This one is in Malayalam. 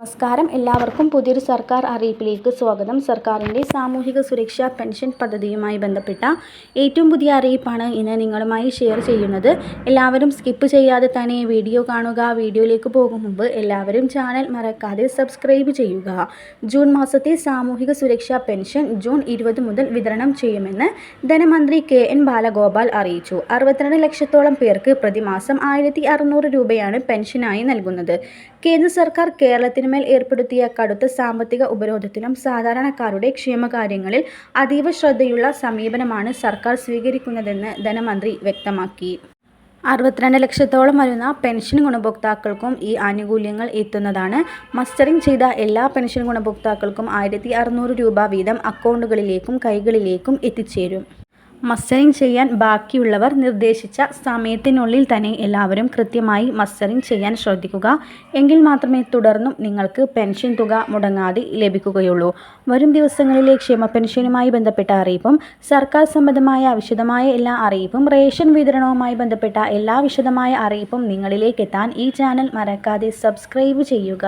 നമസ്കാരം. എല്ലാവർക്കും പുതിയൊരു സർക്കാർ അറിയിപ്പിലേക്ക് സ്വാഗതം. സർക്കാരിന്റെ സാമൂഹിക സുരക്ഷാ പെൻഷൻ പദ്ധതിയുമായി ബന്ധപ്പെട്ട ഏറ്റവും പുതിയ അറിയിപ്പാണ് ഇന്ന് നിങ്ങളുമായി ഷെയർ ചെയ്യുന്നത്. എല്ലാവരും സ്കിപ്പ് ചെയ്യാതെ തന്നെ വീഡിയോ കാണുക വീഡിയോയിലേക്ക് പോകും മുമ്പ് എല്ലാവരും ചാനൽ മറക്കാതെ സബ്സ്ക്രൈബ് ചെയ്യുക. ജൂൺ മാസത്തെ സാമൂഹിക സുരക്ഷാ പെൻഷൻ ജൂൺ ഇരുപത് മുതൽ വിതരണം ചെയ്യുമെന്ന് ധനമന്ത്രി കെ എൻ ബാലഗോപാൽ അറിയിച്ചു. അറുപത്തിരണ്ട് ലക്ഷത്തോളം പേർക്ക് പ്രതിമാസം ആയിരത്തി രൂപയാണ് പെൻഷനായി നൽകുന്നത്. കേന്ദ്ര സർക്കാർ കേരളത്തിനുമേൽ ഏർപ്പെടുത്തിയ കടുത്ത സാമ്പത്തിക ഉപരോധത്തിലും സാധാരണക്കാരുടെ ക്ഷേമകാര്യങ്ങളിൽ അതീവ ശ്രദ്ധയുള്ള സമീപനമാണ് സർക്കാർ സ്വീകരിക്കുന്നതെന്ന് ധനമന്ത്രി വ്യക്തമാക്കി. അറുപത്തിരണ്ട് ലക്ഷത്തോളം വരുന്ന പെൻഷൻ ഗുണഭോക്താക്കൾക്കും ഈ ആനുകൂല്യങ്ങൾ എത്തുന്നതാണ്. മസ്റ്ററിംഗ് ചെയ്ത എല്ലാ പെൻഷൻ ഗുണഭോക്താക്കൾക്കും ആയിരത്തി രൂപ വീതം അക്കൗണ്ടുകളിലേക്കും കൈകളിലേക്കും എത്തിച്ചേരും. മസ്റ്ററിംഗ് ചെയ്യാൻ ബാക്കിയുള്ളവർ നിർദ്ദേശിച്ച സമയത്തിനുള്ളിൽ തന്നെ എല്ലാവരും കൃത്യമായി മസ്റ്ററിംഗ് ചെയ്യാൻ ശ്രദ്ധിക്കുക. എങ്കിൽ മാത്രമേ തുടർന്നും നിങ്ങൾക്ക് പെൻഷൻ തുക മുടങ്ങാതെ ലഭിക്കുകയുള്ളൂ. വരും ദിവസങ്ങളിലെ ക്ഷേമ പെൻഷനുമായി ബന്ധപ്പെട്ട അറിയിപ്പും സർക്കാർ സംബന്ധമായ വിശദമായ എല്ലാ അറിയിപ്പും റേഷൻ വിതരണവുമായി ബന്ധപ്പെട്ട എല്ലാ വിശദമായ അറിയിപ്പും നിങ്ങളിലേക്ക് എത്താൻ ഈ ചാനൽ മറക്കാതെ സബ്സ്ക്രൈബ് ചെയ്യുക.